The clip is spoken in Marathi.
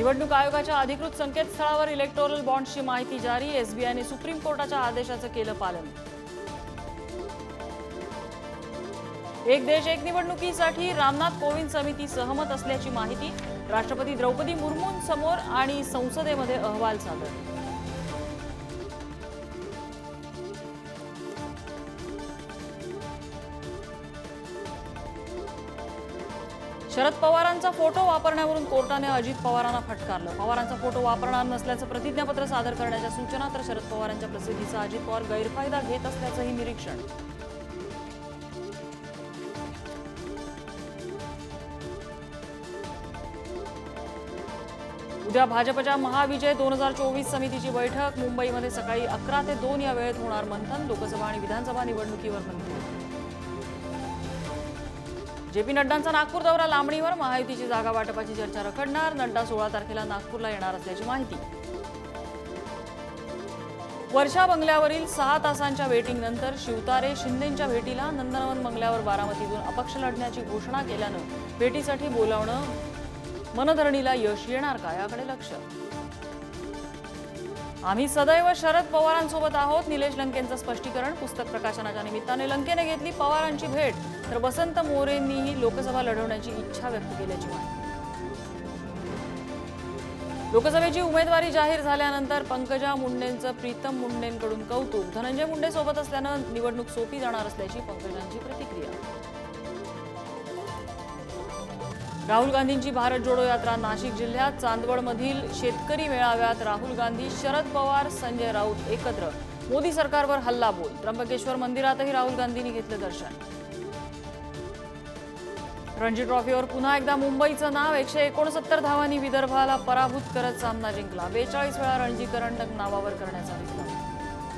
निवडणूक आयोगाच्या अधिकृत संकेतस्थळावर इलेक्टोरल बॉन्डची माहिती जारी एसबीआयने सुप्रीम कोर्टाच्या आदेशाचं केलं पालन. एक देश एक निवडणुकीसाठी रामनाथ कोविंद समिती सहमत असल्याची माहिती राष्ट्रपती द्रौपदी मुर्मूंसमोर आणि संसदेमध्ये अहवाल सादर. शरद पवारांचा फोटो वापरण्यावरून कोर्टाने अजित पवारांना फटकारलं. पवारांचा फोटो वापरणार नसल्याचं प्रतिज्ञापत्र सादर करण्याच्या सूचना तर शरद पवारांच्या प्रसिद्धीचा अजित पवार गैरफायदा घेत असल्याचंही निरीक्षण. उद्या भाजपच्या महाविजय दोन हजार चोवीस समितीची बैठक. मुंबईमध्ये सकाळी अकरा ते दोन या वेळेत होणार मंथन. लोकसभा आणि विधानसभा निवडणुकीवर मंथन. जे पी नड्डांचा नागपूर दौरा लांबणीवर महायुतीची जागा वाटपाची चर्चा रखडणार नड्डा सोळा तारखेला नागपूरला येणार असल्याची माहिती. वर्षा बंगल्यावरील सहा तासांच्या वेटिंगनंतर शिवतारे शिंदेंच्या भेटीला नंदनवन बंगल्यावर बारामतीतून अपक्ष लढण्याची घोषणा केल्यानं भेटीसाठी बोलावणं मनधरणीला यश येणार का? याकडे लक्ष. आम्ही सदैव शरद पवारांसोबत आहोत. निलेश लंकेंचं स्पष्टीकरण पुस्तक प्रकाशनाच्या निमित्ताने लंकेने घेतली पवारांची भेट. तर वसंत मोरेंनीही लोकसभा लढवण्याची इच्छा व्यक्त केल्याची माहिती. लोकसभेची उमेदवारी जाहीर झाल्यानंतर पंकजा मुंडेंचं प्रीतम मुंडेंकडून कौतुक. धनंजय मुंडे सोबत असल्यानं निवडणूक सोपी जाणार असल्याची पंकजांची प्रतिक्रिया. राहुल गांधींची भारत जोडो यात्रा नाशिक जिल्ह्यात चांदवडमधील शेतकरी मेळाव्यात राहुल गांधी शरद पवार संजय राऊत एकत्र. मोदी सरकारवर हल्ला बोल. त्र्यंबकेश्वर मंदिरातही राहुल गांधींनी घेतलं दर्शन. रणजी ट्रॉफीवर पुन्हा एकदा मुंबईचं नाव. एकशे एकोणसत्तर धावांनी विदर्भाला पराभूत करत सामना जिंकला. बेचाळीस वेळा रणजी करंडक नावावर करण्याचा विक्रम.